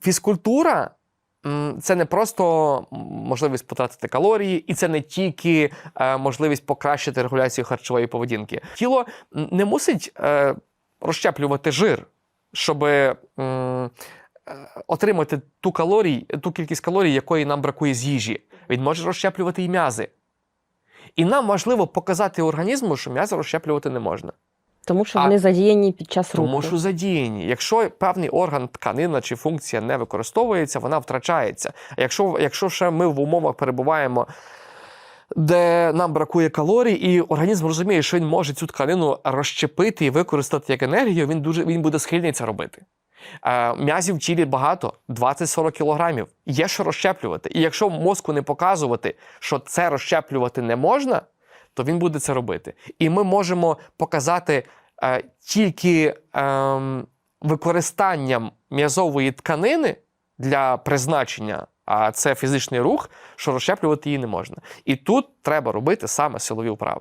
фізкультура це не просто можливість потратити калорії, і це не тільки е, можливість покращити регуляцію харчової поведінки. Тіло не мусить е, розщеплювати жир, щоб отримати ту калорій, ту кількість калорій, якої нам бракує з їжі. Він може розщеплювати і м'язи. І нам важливо показати організму, що м'язи розщеплювати не можна. Тому що А- вони задіяні під час руху. Тому що задіяні. Якщо певний орган, тканина чи функція не використовується, вона втрачається. А якщо, якщо ще ми в умовах перебуваємо, де нам бракує калорій, і організм розуміє, що він може цю тканину розщепити і використати як енергію, він дуже він буде схильний це робити. Е, М'язів в тілі багато, 20-40 кілограмів. Є що розщеплювати. І якщо мозку не показувати, що це розщеплювати не можна, то він буде це робити. І ми можемо показати тільки ем, використанням м'язової тканини для призначення, а це фізичний рух, що розщеплювати її не можна. І тут треба робити саме силові вправи.